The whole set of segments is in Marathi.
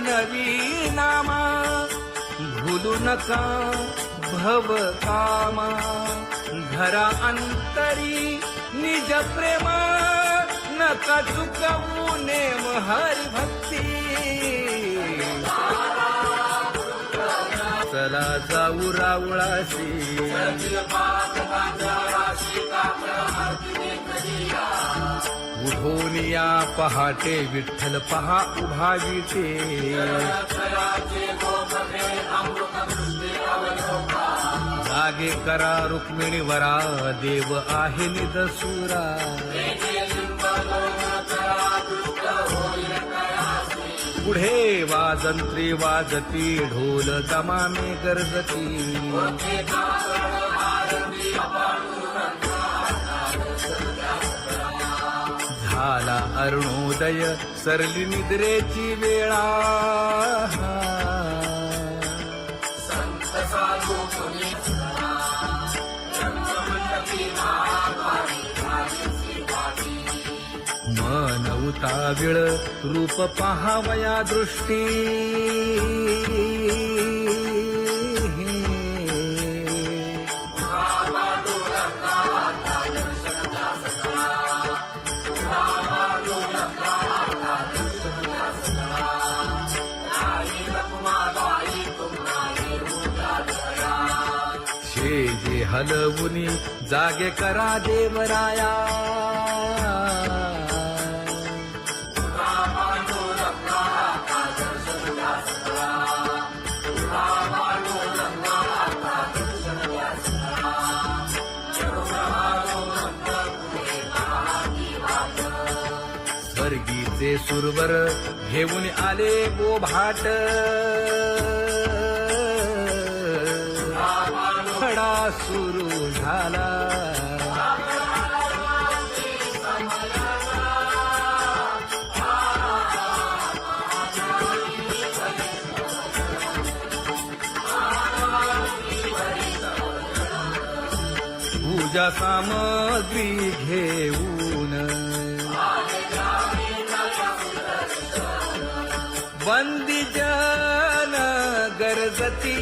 नवी नामा भूलू नका भव कामा. घरा अंतरी निज प्रेमा नका चुकवू नेम हरी भक्ती. चला जाऊ रावळाशी. उठून पहाटे विठ्ठल पहा उभा विटे जागे करा रुक्मिणी वरा देव आहे निदसुरा पुढे वाजंत्री वाजती ढोल दमाने गरजती. झाला अरुणोदय सरली निद्रेची वेळा. मन उताविळ रूप पहावया दृष्टी. शेजे जागे करा देवराया. स्वर्गीचे सुरवर घेऊन आले गो भाट समरा सुरू झाला. पूजा सामग्री घेऊन बंदी जन गरजती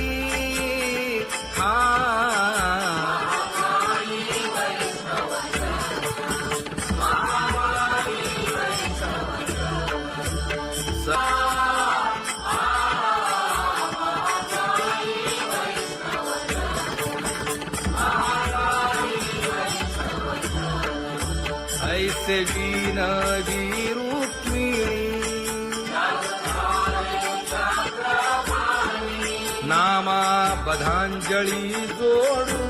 ऐसे विनवी रुक्मिणी नामा बधांजळी जोडू।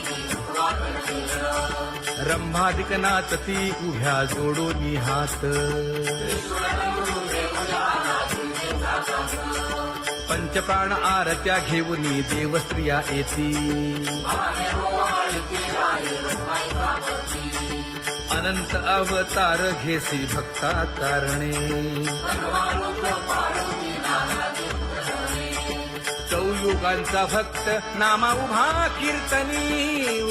रंभादिक नाचती उभ्या जोडोनी हात. पंचप्राण आरत्या घेऊनी देवस्त्रिया येती. अनंत अवतार घेसी भक्ता कारणे चौयुगांचा भक्त नामा उभा कीर्तनी.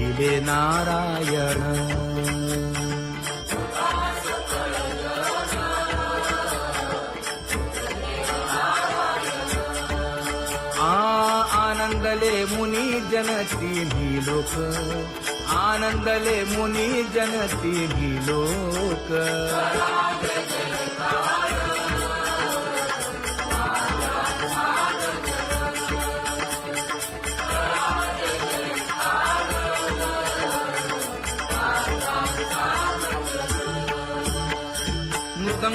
गेले नारायण आ आनंदले मुनी जनती लोक आनंदले मुनी जनती लोक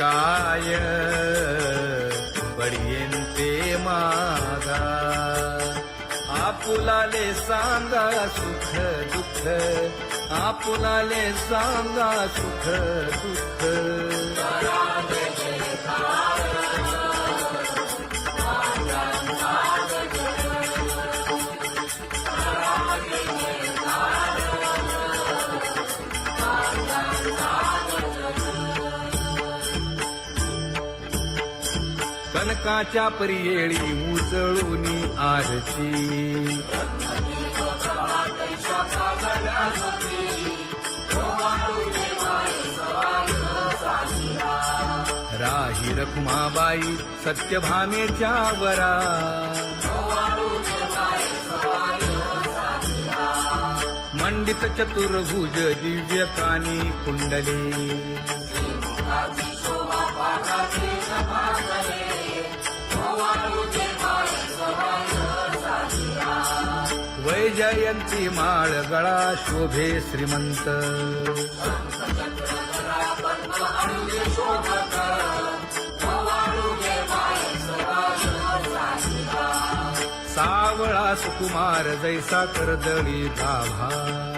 काय बडियेन ते मागा. आपुलाले सांगा सुख दुःख. आपुलाले सांगा सुख दुःख. कनकाच्या परियेळी उचळून आरती. राही रखुमाबाई सत्यभामेच्या वरा. मंडित चतुर्भुज दिव्य प्राणी कुंडले. जयंती माळ गळा शोभे श्रीमंत. सावळा सुकुमार जैसा करदळी गाभा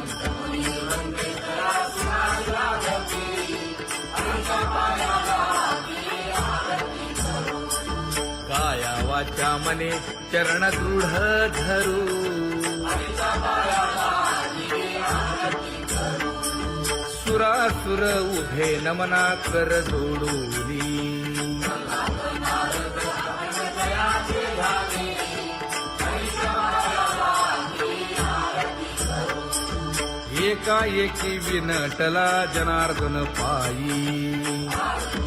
बाळाच्या मने चरण दृढ धरू. सुरासुर उभे नमना कर जोडूली एकाएकी विनटला जनार्दन पायी.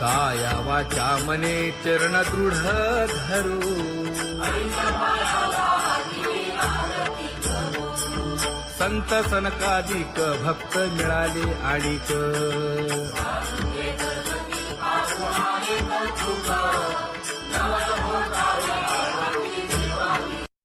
काया वाचा मने चरण दृढ धरू. संत सनकाधिक भक्त मिळाले आणिक.